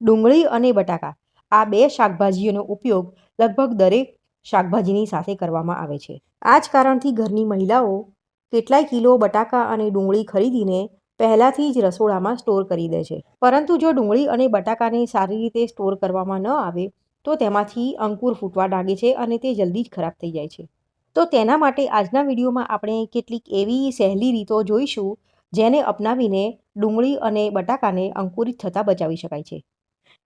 ડુંગળી અને બટાકા. આ બે શાકભાજીઓનો ઉપયોગ લગભગ દરેક શાકભાજીની સાથે કરવામાં આવે છે. આ જ કારણથી ઘરની મહિલાઓ કેટલાય કિલો બટાકા અને ડુંગળી ખરીદીને પહેલાંથી જ રસોડામાં સ્ટોર કરી દે છે. પરંતુ જો ડુંગળી અને બટાકાને સારી રીતે સ્ટોર કરવામાં ન આવે, તો તેમાંથી અંકુર ફૂટવા લાગે છે અને તે જલ્દી જ ખરાબ થઈ જાય છે. તો તેના માટે આજના વિડીયોમાં આપણે કેટલીક એવી સહેલી રીતો જોઈશું, જેને અપનાવીને ડુંગળી અને બટાકાને અંકુરિત થતાં બચાવી શકાય છે.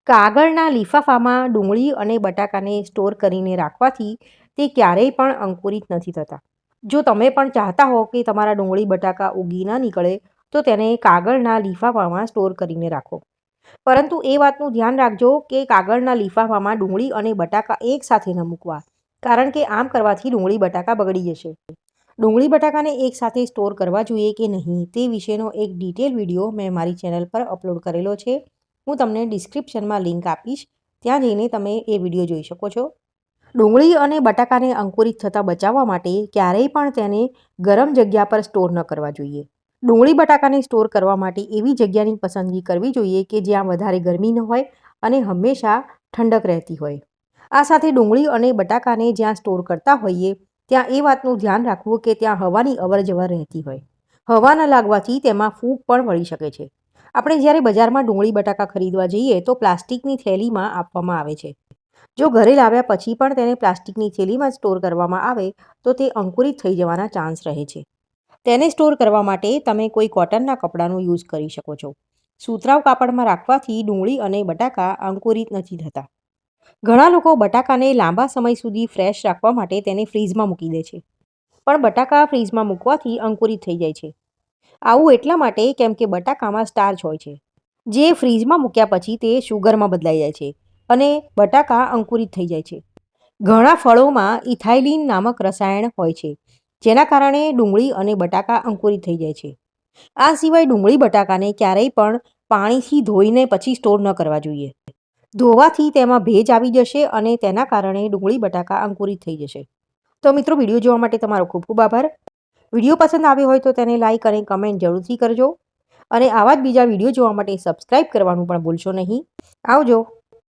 કાગળના લિફાફામાં ડુંગળી અને બટાકાને સ્ટોર કરીને રાખવાથી તે ક્યારેય પણ અંકુરિત નથી થતા. જો તમે પણ ચાહતા હો કે તમારા ડુંગળી, બટાકા ઉગી ન નીકળે, તો તેને કાગળના લિફાફામાં સ્ટોર કરીને રાખો. પરંતુ એ વાતનું ધ્યાન રાખજો કે કાગળના લિફાફામાં ડુંગળી અને બટાકા એકસાથે ન મૂકવા, કારણ કે આમ કરવાથી ડુંગળી, બટાકા બગડી જશે. ડુંગળી, બટાકાને એકસાથે સ્ટોર કરવા જોઈએ કે નહીં તે વિશેનો એક ડિટેલ વીડિયો મેં મારી ચેનલ પર અપલોડ કરેલો છે. હું તમને ડિસ્ક્રિપ્શનમાં લિંક આપીશ. ત્યાં જઈને તમે એ વીડિયો જોઈ શકો છો. ડુંગળી અને બટાકાને અંકુરિત થતાં બચાવવા માટે ક્યારેય પણ તેને ગરમ જગ્યા પર સ્ટોર ન કરવા જોઈએ. ડુંગળી બટાકાને સ્ટોર કરવા માટે એવી જગ્યાની પસંદગી કરવી જોઈએ કે જ્યાં વધારે ગરમી ન હોય અને હંમેશા ઠંડક રહેતી હોય. આ સાથે ડુંગળી અને બટાકાને જ્યાં સ્ટોર કરતા હોઈએ, ત્યાં એ વાતનું ધ્યાન રાખવું કે ત્યાં હવાની અવરજવર રહેતી હોય. હવા ન લાગવાથી તેમાં ફૂગ પણ વળી શકે છે. આપણે જ્યારે બજારમાં ડુંગળી, બટાકા ખરીદવા જઈએ તો પ્લાસ્ટિકની થેલીમાં આપવામાં આવે છે. જો ઘરે લાવ્યા પછી પણ તેને પ્લાસ્ટિકની થેલીમાં સ્ટોર કરવામાં આવે, તો તે અંકુરિત થઈ જવાના ચાન્સ રહે છે. તેને સ્ટોર કરવા માટે તમે કોઈ કોટનના કપડાનો યુઝ કરી શકો છો. સુતરાઉ કાપડમાં રાખવાથી ડુંગળી અને બટાકા અંકુરિત નથી થતા. ઘણા લોકો બટાકાને લાંબા સમય સુધી ફ્રેશ રાખવા માટે તેને ફ્રીઝમાં મૂકી દે છે. પણ બટાકા ફ્રીઝમાં મૂકવાથી અંકુરિત થઈ જાય છે. આવું એટલા માટે કેમ કે બટાકામાં સ્ટાર્ચ હોય છે. જે ફ્રીજમાં મૂક્યા પછી તે શુગરમાં બદલાઈ જાય છે અને બટાકા અંકુરિત થઈ જાય છે. ઘણા ફળોમાં ઇથાઇલિન નામક રસાયણ હોય છે, જેના કારણે ડુંગળી અને બટાકા અંકુરિત થઈ જાય છે. આ સિવાય ડુંગળી બટાકાને ક્યારેય પણ પાણીથી ધોઈને પછી સ્ટોર ન કરવા જોઈએ. ધોવાથી તેમાં ભેજ આવી જશે અને તેના કારણે ડુંગળી બટાકા અંકુરિત થઈ જશે. તો મિત્રો, વીડિયો જોવા માટે તમારો ખૂબ ખૂબ આભાર. વીડિયો પસંદ આવ્યો હોય તો તેને લાઇક અને કમેન્ટ જરૂરથી કરજો. અને આવા જ બીજા વીડિયો જોવા માટે સબસ્ક્રાઇબ કરવાનું પણ ભૂલશો નહીં. આવજો.